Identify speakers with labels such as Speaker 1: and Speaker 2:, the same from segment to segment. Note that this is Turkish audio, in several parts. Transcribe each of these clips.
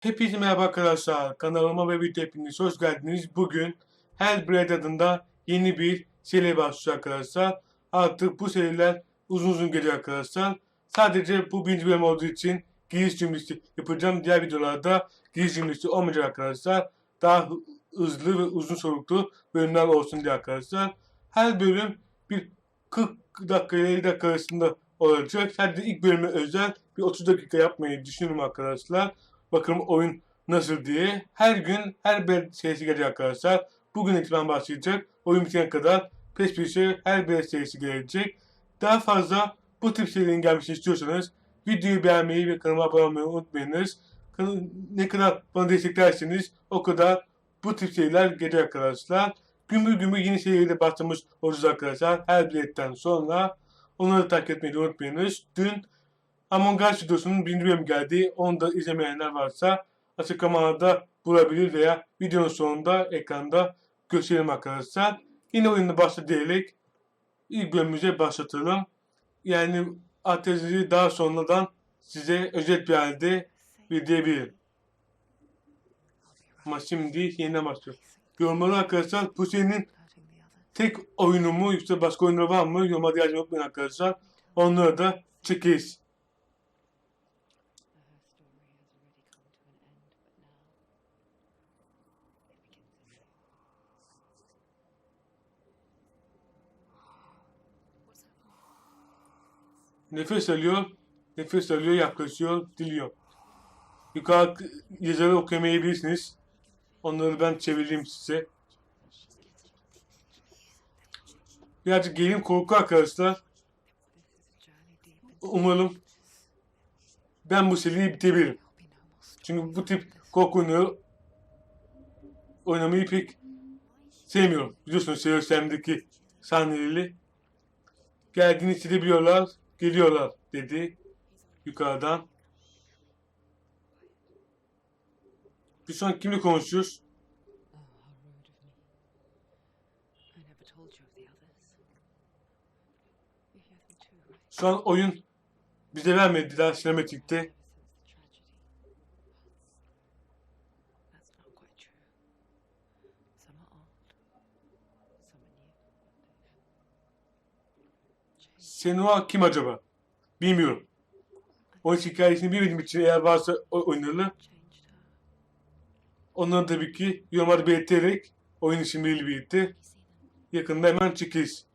Speaker 1: Hepinize merhaba arkadaşlar. Kanalıma ve video hepiniz hoş geldiniz. Bugün Hellblade adında yeni bir seri başlıyor arkadaşlar. Artık bu seriler uzun uzun geliyor arkadaşlar. Sadece bu birinci bölüm olduğu için giriş cümlesi yapacağım. Diğer videolarda giriş cümlesi olmayacak arkadaşlar. Daha hı- hızlı ve uzun soluklu bölümler olsun diye arkadaşlar. Her bölüm bir 40 dakika ile 50 dakika arasında olacak. Sadece ilk bölüme özel bir 30 dakika yapmayı düşünüyorum arkadaşlar. Bakalım oyun nasıl diye. Her gün her bir serisi gelecek arkadaşlar. Bugün itibaren başlayacak. Oyun bitene kadar peş peşe her bir serisi gelecek. Daha fazla bu tip serilerin gelmesini istiyorsanız videoyu beğenmeyi ve kanalıma abone olmayı unutmayınız. Ne kadar bana desteklerseniz o kadar bu tip seriler gelecek arkadaşlar. Gümbür gümbür yeni seriyle başlamış olacağız arkadaşlar. Her biletten sonra onları takip etmeyi unutmayınız. Dün Among Us videosunun birinci bölümü geldi. Onu da izlemeyenler varsa açıklamada bulabilir veya videonun sonunda ekranda gösterelim arkadaşlar. Yine oyunu başla diyerek ilk bölümümüze başlatalım. Yani atezi daha sonradan size özet bir halde bildirebilirim. Ama şimdi yeniden başlıyor. Yorumları arkadaşlar bu serinin tek oyunu mu yoksa başka oyunları var mı? Yorumlarda yazmayı arkadaşlar. Onları da çekeriz. Nefes alıyor, nefes alıyor, yaklaşıyor, diliyor. Yukarı yazarı okuyamayabilirsiniz. Onları ben çevireyim size. Birazcık gelin korku arkadaşlar. Umarım ben bu seriyi bitebilirim. Çünkü bu tip korku oynamayı pek sevmiyorum. Biliyorsunuz Serios'taki sahneleri geldiğini hissedebiliyorlar, geliyorlar dedi yukarıdan. Biz şu an kimle konuşuyoruz? Şu an oyun bize vermediler sinematikte. Senua kim acaba? Bilmiyorum. Onun hikayesini bilmediğim için eğer varsa o oyunları
Speaker 2: Changed her.
Speaker 1: onları tabii ki yorumlarda belirterek oyun için belirli birlikte yakında hemen çekeriz.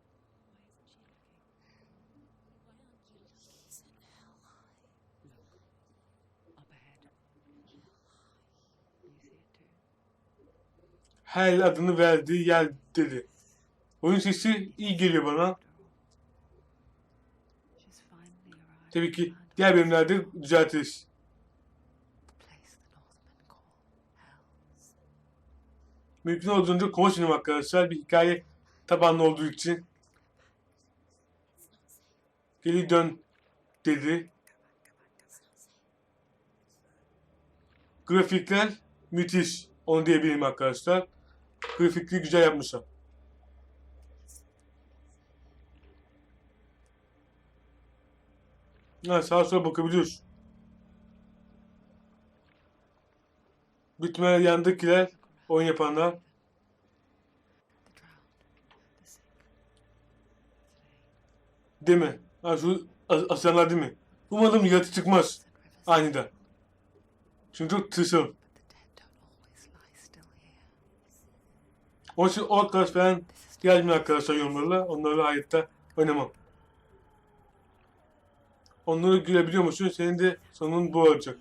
Speaker 1: Hell adını verdiği yer dedi. Oyun sesi iyi geliyor bana. Tabii ki diğer bölümlerde düzeltiriz. Mümkün olduğunca konuşmayalım arkadaşlar. Bir hikaye tabanlı olduğu için. Geri dön dedi. Grafikler müthiş. Onu diyebilirim arkadaşlar. Grafikleri güzel yapmışlar. Ha, sağa sola bakabiliyoruz. Bitme yandakiler oyun yapanlar. Değil mi? Ha şu as- aslanlar değil mi? Umarım yaratık çıkmaz aniden. Çünkü çok tırsım. Onun için o arkadaş falan gelmiyor arkadaşlar yorumlarla. Onlarla hayatta oynamam. Onları gülebiliyor musun? Senin de sonun bu olacak.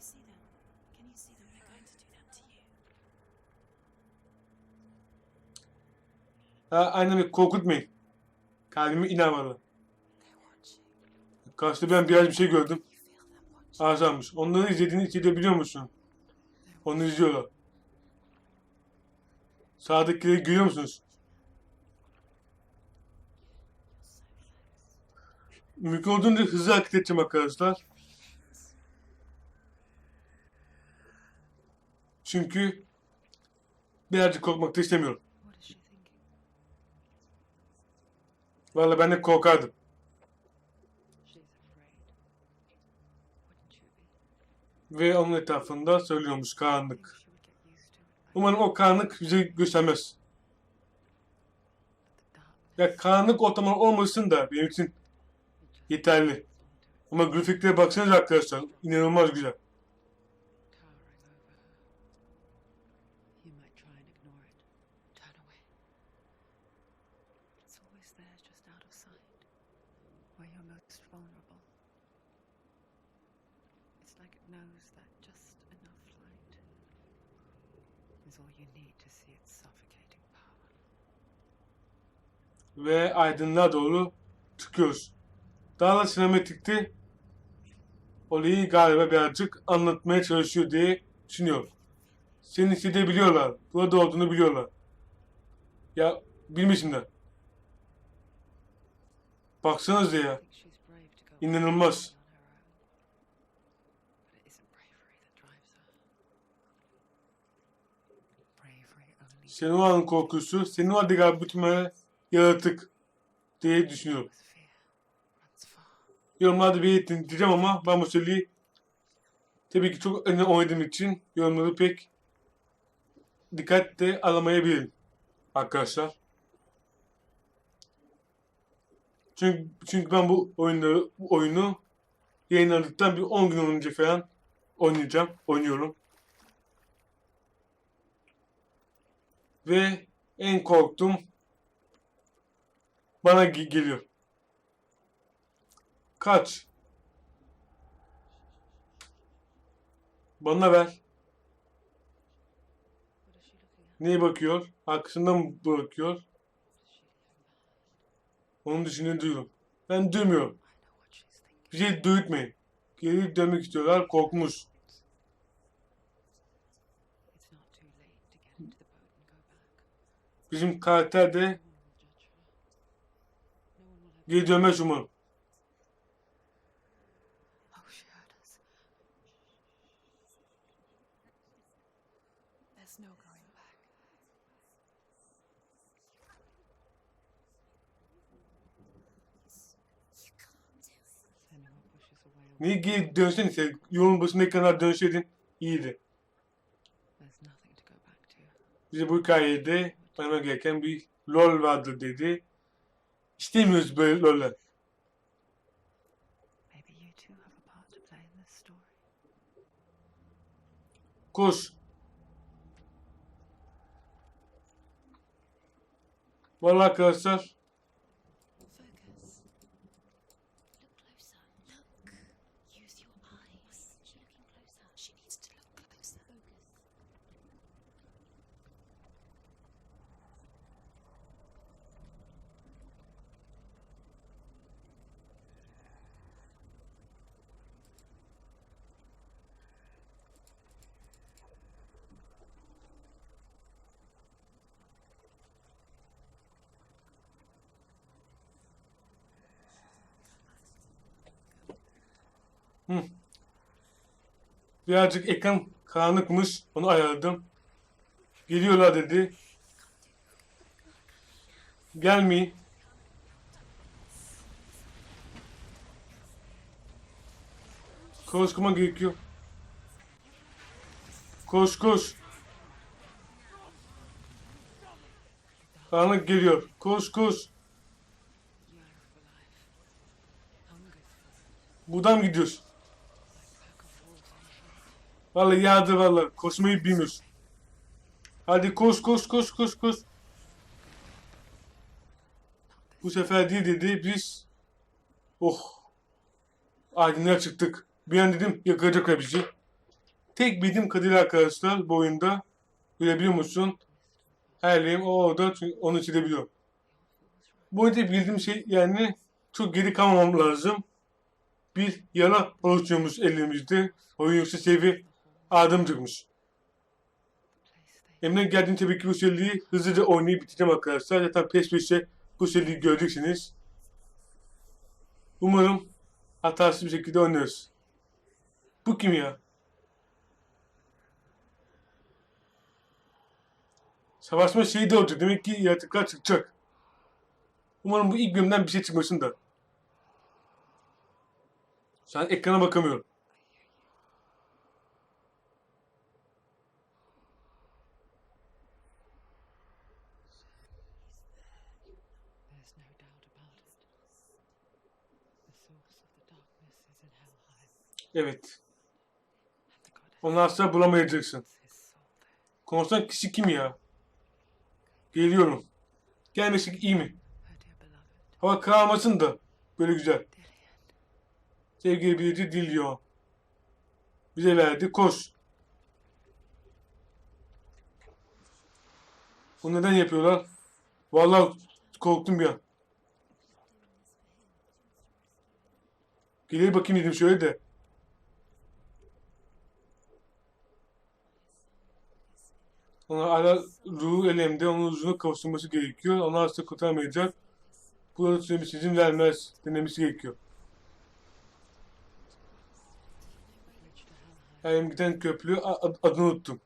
Speaker 1: Ha, annemi korkutmayın. Kalbimi inanmadı. Karşıda ben biraz bir şey gördüm. Azalmış. Onları izlediğini hissedebiliyor musun? Onu izliyorlar. Sağdakileri görüyor musunuz? Mümkün olduğunca hızlı hareket edeceğim arkadaşlar. Çünkü birazcık korkmak da istemiyorum. Vallahi ben de korkardım. Ve onun etrafında söylüyormuş karanlık. Umarım o karanlık bize göstermez. Ya karanlık ortamlar olmasın da benim için yeterli. Ama grafiklere baksanıza arkadaşlar. inanılmaz güzel. Ve aydınlığa doğru çıkıyoruz. Daha da sinematikte olayı galiba birazcık anlatmaya çalışıyor diye düşünüyorum. Seni hissedebiliyorlar. Burada olduğunu biliyorlar. Ya bilmesinler. Baksanıza
Speaker 2: I
Speaker 1: ya. İnanılmaz. Senua'nın korkusu, Senua da galiba bütününe yaratık diye düşünüyorum. Yorumlarda belirtin diyeceğim ama ben bu seriyi tabii ki çok önemli oynadığım için yorumları pek dikkatle alamayabilirim arkadaşlar. Çünkü çünkü ben bu oyunları bu oyunu yayınladıktan bir 10 gün önce falan oynayacağım, oynuyorum. Ve en korktuğum bana ge- geliyor. Kaç. Bana ver. Neye bakıyor? Arkasından mı bakıyor? Onun dışında duyuyorum. Ben duymuyorum.
Speaker 2: Thinking.
Speaker 1: Bize duyutmayın. Geri dönmek istiyorlar. Korkmuş. Bizim karakter de geri dönmez umarım. Niye geri dönsen ise yolun başındaki kadar dönseydin iyiydi. Bize bu hikayede oynama gereken bir LOL vardır dedi. İstemiyoruz böyle LOL'ler.
Speaker 2: Maybe you two
Speaker 1: birazcık ekran karanlıkmış. Onu ayarladım. Geliyorlar dedi. Gelmeyin. Koşma gerekiyor. Koş koş. Karanlık geliyor. Koş koş. Buradan gidiyoruz? Vallahi yağdı vallahi. Koşmayı bilmiyoruz. Hadi koş koş koş koş koş. Bu sefer değil dedi. Biz oh aydınlığa çıktık. Bir an dedim yakalayacaklar bizi. Tek bildiğim kadarıyla arkadaşlar bu oyunda görebiliyor musun? Herliğim o orada çünkü onu çizebiliyor. Bu oyunda bildiğim şey yani çok geri kalmamam lazım. Bir yara oluşuyormuş elimizde. Oyun yoksa sevi adım çıkmış. Emre geldiğinde tabii ki bu seriyi hızlıca oynayıp bitireceğim arkadaşlar. Zaten peş peşe bu seriyi göreceksiniz. Umarım hatasız bir şekilde oynarız. Bu kim ya? Savaşma şeyi de olacak. Demek ki yaratıklar çıkacak. Umarım bu ilk bölümden bir şey çıkmasın da. Şu an ekrana bakamıyorum. Evet. Onu asla bulamayacaksın. Konuşan kişi kim ya? Geliyorum. Gelmesi iyi mi? Hava kararmasın da. Böyle güzel. Sevgili bilici diliyor. Bize verdi. Koş. Bunu neden yapıyorlar? Vallahi korktum bir an. Geriye bakayım dedim şöyle de. Ona hala ruhu elemde, onun ruhunu kavuşturması gerekiyor. Onu asla kurtaramayacak. Bu da süremiz izin vermez denemesi gerekiyor. Yani giden köprü adını unuttum.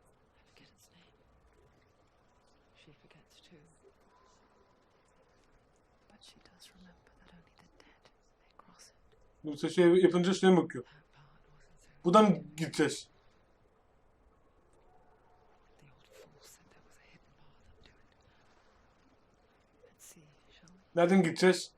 Speaker 1: Yoksa şey yapınca şuna bakıyor. Buradan gideceğiz? Nereden gideceğiz?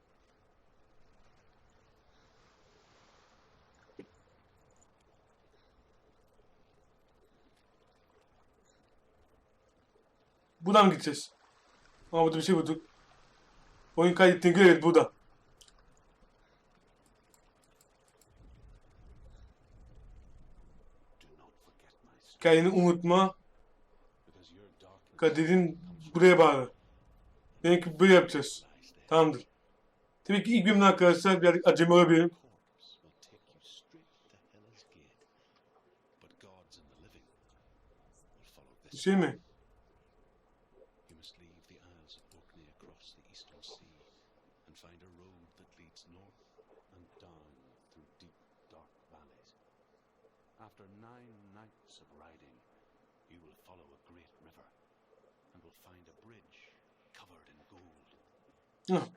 Speaker 1: Buradan mı gideceğiz? Ama burada bir şey bulduk. Oyun kaydettiğine göre evet burada. Kendini unutma. Kaderin buraya bağlı. Demek ki böyle yapacağız. Tamamdır. Tabii ki ilk bölümde arkadaşlar birazcık acemi olabilirim.
Speaker 3: Corpse will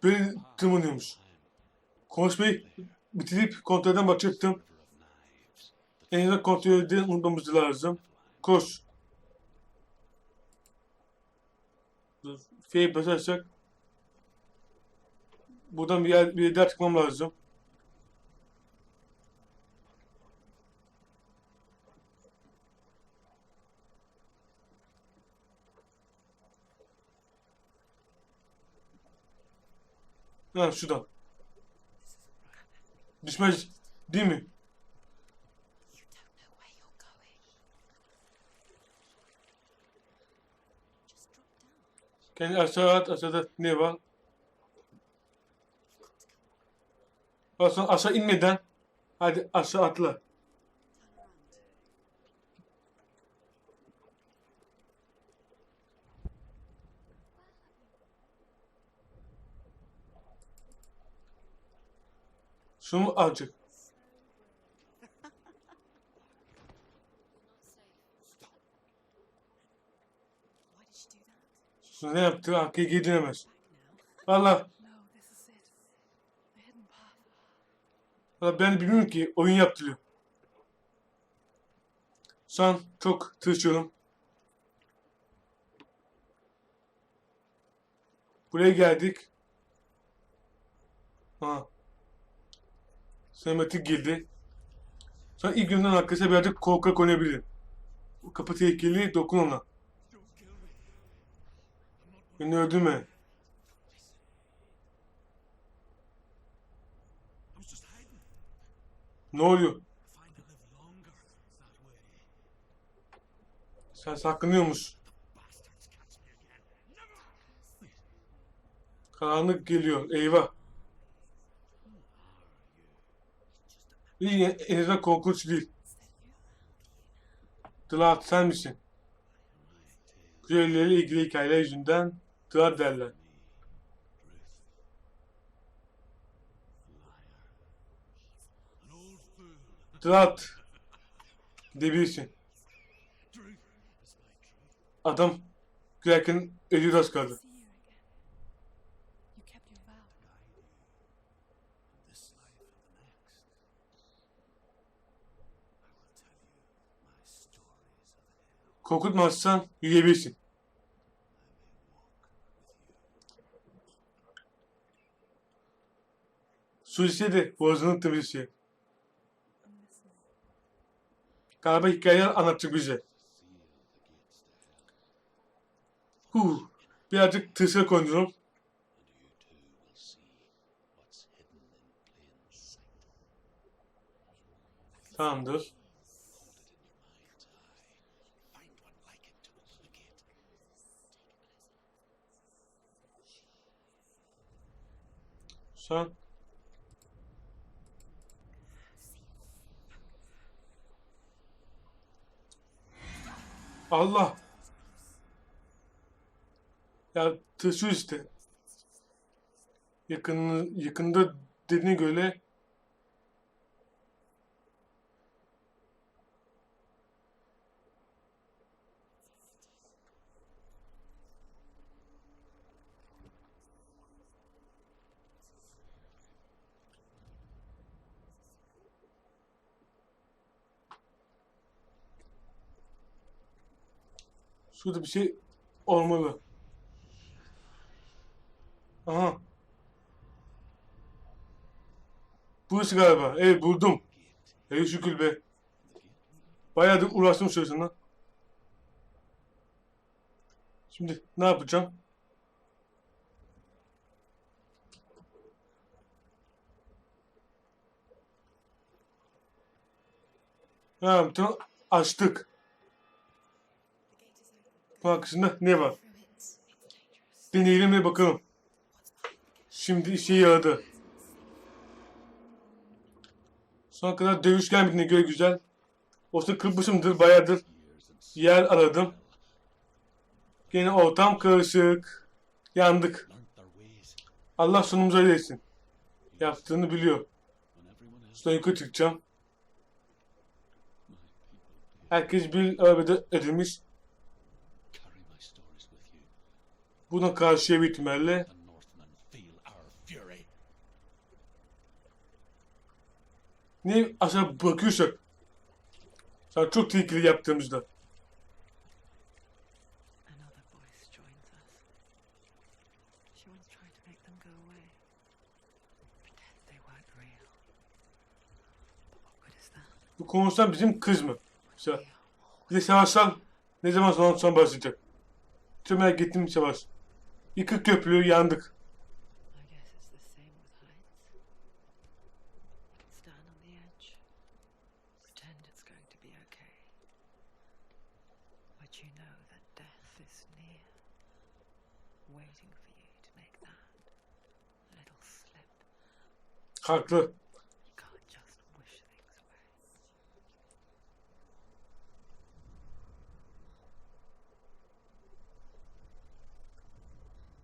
Speaker 1: böyle tırmanıyormuş. Konuşmayı bitirip kontrolden bakacaktım. En azından kontrolde unutmamız lazım. Koş. F'ye basarsak. Buradan bir yer, bir yerden çıkmam lazım. Ha şuradan. Düşmez değil mi? Kendi aşağı at, aşağıda ne var? Aslında aşağı inmeden hadi aşağı atla. Şunu? Şunu ne yaptı?
Speaker 4: Back now.
Speaker 1: Valla, valla ben bilmiyorum ki oyun yaptırıyor. Şu an çok tırsıyorum. Buraya geldik. Ha. Sinematik girdi. An ilk günden arkadaşlar birazcık korkak oynayabilirim. Bu kapı tehlikeli, dokun ona. Beni öldürme. Ne oluyor? Sen saklanıyormuş. Karanlık geliyor. Eyvah. İyi, en azından korkunç değil. Dlat sen misin? Güzelliğiyle ilgili hikayeler yüzünden Dlat derler. Dlat. Debilsin. Adam gülerken az kaldı.
Speaker 3: Of hell.
Speaker 1: Korkutmazsan yürüyebilirsin. Suicide boğazının birisi. Galiba hikayeler anlatacak bize. Huh. Birazcık tırsak oynuyorum.
Speaker 3: And
Speaker 1: Sen. Allah. Ya tırsıyor işte. Yakın, yakında dediğine göre şurada bir şey olmalı. Aha. Burası galiba. Evet buldum. Ey şükür be. Bayağıdır uğraştım sözüne. Şimdi ne yapacağım? Ha, tane açtık. Bu arkasında ne var? Deneyelim ve bakalım. Şimdi işe yaradı. Son kadar dövüş gelmediğine göre güzel. Olsa kırpmışımdır bayağıdır. Yer aradım. Gene ortam karışık. Yandık. Allah sonumuzu öyle etsin. Yaptığını biliyor. Şuradan yukarı çıkacağım. Herkes bir arabada edilmiş. Buna karşıya bir ihtimalle. Ne aşağı bakıyorsak. Sana çok tehlikeli yaptığımızda. Bu konuşan bizim kız mı? Mesela bir de savaşlar ne zaman sonra son başlayacak? Ettiğim bir savaş. Yıkık köprü yandık.
Speaker 2: I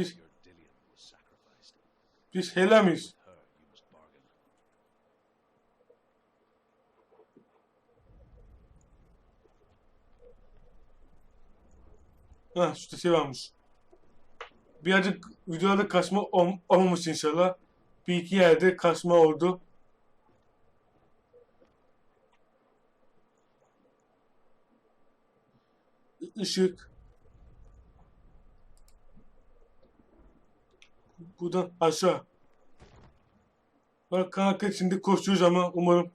Speaker 1: Biz-. Biz Hela mıyız?
Speaker 3: With her, you must bargain.
Speaker 1: Ha şurada şey varmış. Birazcık videolarda kaçma ol- olmamış inşallah. Bir iki yerde kaçma oldu. Işık. Buradan aşağı. Bak kanka içinde koşuyoruz ama umarım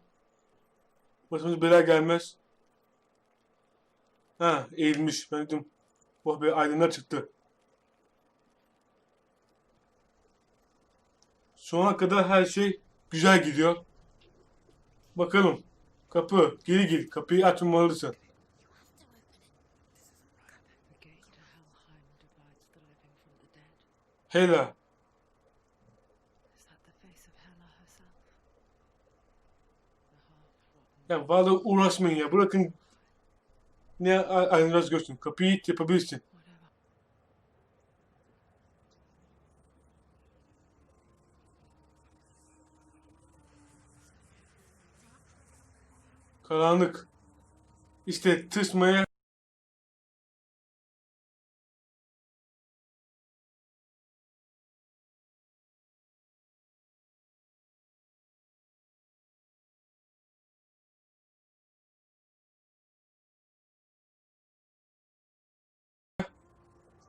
Speaker 1: başımıza bela gelmez. Ha eğilmiş. Ben dedim Oh be aydınlar çıktı. Sona kadar her şey güzel gidiyor. Bakalım. Kapı. Geri gir. Kapıyı açmamalısın.
Speaker 2: The
Speaker 1: Ya valla uğraşmayın ya. Bırakın ne ayrılmaz görsün. Kapıyı it
Speaker 2: yapabilirsin.
Speaker 1: Karanlık. İşte tırsmaya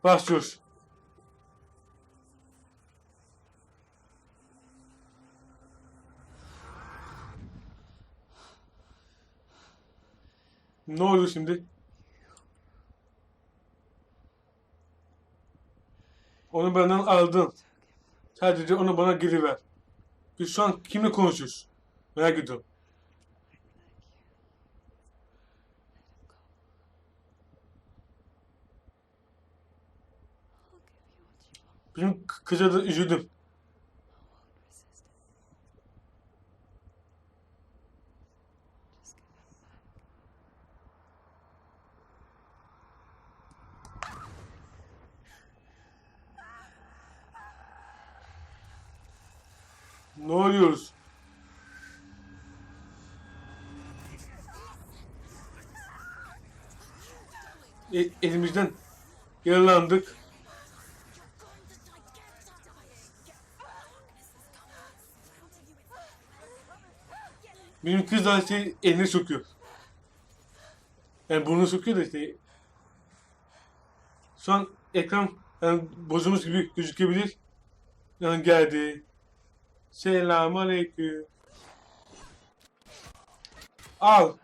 Speaker 1: başlıyoruz. Ne oluyor şimdi? Onu benden aldın. Sadece onu bana geri ver. Biz şu an kimle konuşuyoruz? Merak ediyorum.
Speaker 2: Just give him back.
Speaker 1: Ne oluyoruz? E, elimizden yaralandık. Benim kız da şey elini sokuyor. Yani burnunu sokuyor da işte. Şu an ekran yani bozulmuş gibi gözükebilir. Yani geldi. Selamun aleyküm. Al.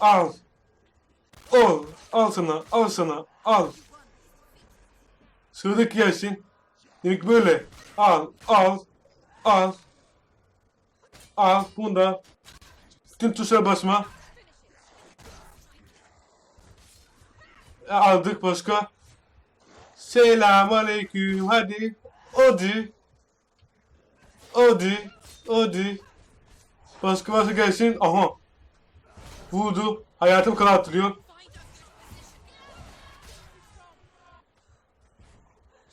Speaker 1: Al. Al. Al sana. Al sana. Al. Sıradaki gelsin. Demek böyle. Al. Al. Al. Al. Bunu da. Tüm tuşlara basma. E, Aldık başka. Selamun aleyküm. Hadi. Hadi. Hadi. Hadi. Başka varsa gelsin. Aha. Vurdu. Hayatım karartılıyor.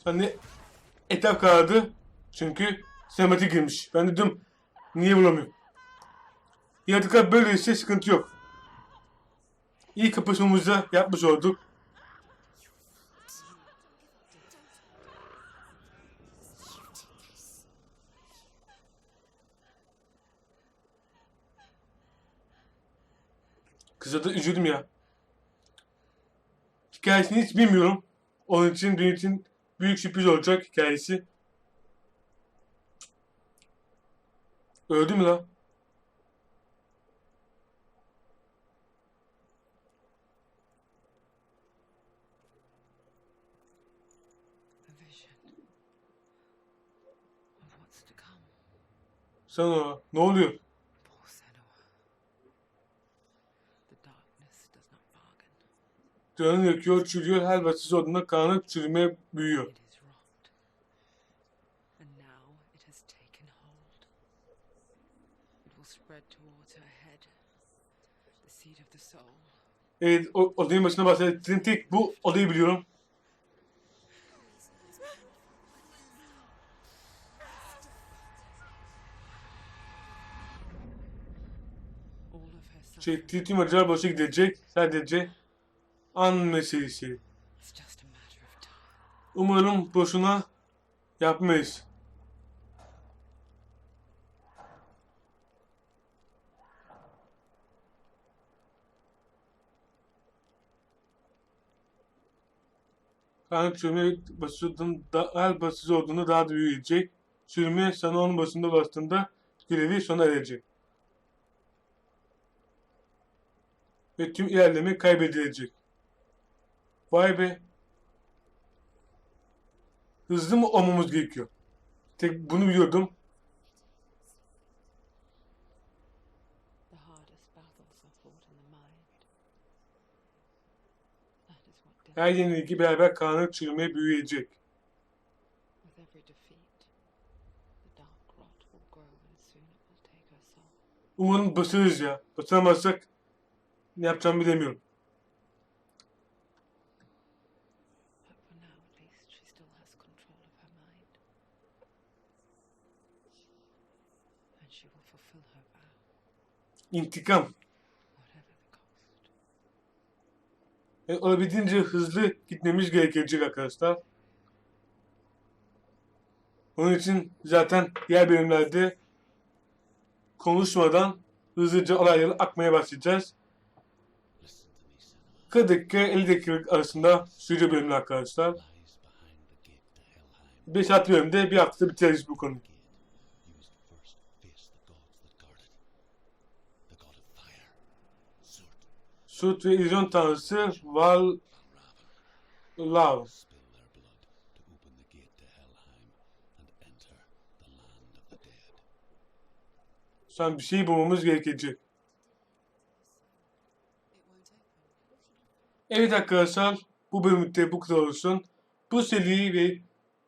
Speaker 1: Ne etap karardı? Çünkü sinematik girmiş. Ben dedim niye bulamıyorum? Yaratıklar böyleyse sıkıntı yok. İyi kapışmamızda yapmış olduk. Kıza da üzüldüm ya. Hikayesini hiç bilmiyorum. Onun için benim için büyük sürpriz olacak hikayesi. Öldü mü lan? Sana ne oluyor? Canı yakıyor, çürüyor, her vasıfsız olduğunda karanlık çürümeye büyüyor. Evet, o, odanın başına bahsettiğim tek bu odayı biliyorum. Çektiği tüm acılar boşa gidecek. Sadece an meselesi. Umarım boşuna yapmayız. Karanlık çürüme basının da, her basıcı olduğunda daha da büyüyecek. Çürüme sana onun basında bastığında görevi sona erecek. Ve tüm ilerleme kaybedilecek. Vay be. Hızlı mı olmamız gerekiyor? Tek bunu biliyordum. Her yenilgi beraber karanlık çürümeye büyüyecek. Umarım basarız ya. Basamazsak ne yapacağımı bilemiyorum. İntikam. Yani olabildiğince hızlı gitmemiz gerekecek arkadaşlar. Onun için zaten diğer bölümlerde konuşmadan hızlıca olayları akmaya başlayacağız. 40 dakika 50 dakika arasında sürücü bölümler arkadaşlar.
Speaker 3: Lies behind the gate to Helheim.
Speaker 1: 5 6 bölümde bir haftada bitiririz bu konuyu. Sut ve illüzyon tanrısı Val Lav.
Speaker 3: spill their blood to open
Speaker 1: Evet arkadaşlar bu bölümde bu kadar olsun. Bu seriyi ve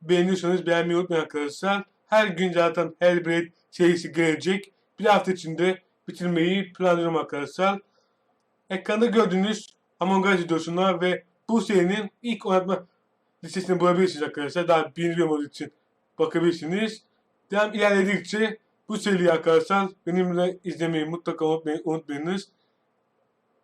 Speaker 1: beğeniyorsanız beğenmeyi unutmayın arkadaşlar. Her gün zaten Hellblade serisi gelecek. Bir hafta içinde bitirmeyi planlıyorum arkadaşlar. Ekranda gördüğünüz Among Us videosuna ve bu serinin ilk oynatma listesini bulabilirsiniz arkadaşlar. Daha birinci bölüm olduğu için bakabilirsiniz. Devam ilerledikçe bu seriyi arkadaşlar benimle izlemeyi mutlaka unutmayın, unutmayınız.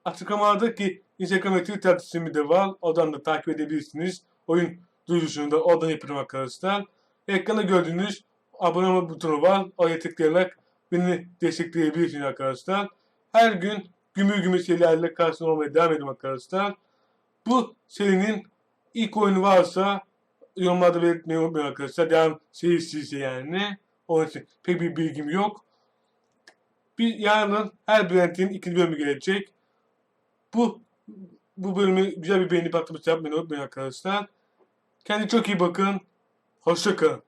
Speaker 1: Açıklamadaki Instagram ve Twitter adresimi de var. Oradan da takip edebilirsiniz. Oyun duyurusunu da oradan yapıyorum arkadaşlar. Ekranda gördüğünüz abone olma butonu var. Oraya tıklayarak beni destekleyebilirsiniz arkadaşlar. Her gün gümür gümür serilerle karşınızda olmaya devam ediyorum arkadaşlar. Bu serinin ilk oyunu varsa yorumlarda belirtmeyi unutmayın arkadaşlar. Devam serisi yani. Onun için pek bir bilgim yok. Bir yarın her Brent'in ikinci bölümü gelecek. Bu bu bölümü güzel bir beğeni patlaması yapmayı unutmayın arkadaşlar. Kendinize çok iyi bakın. Hoşçakalın.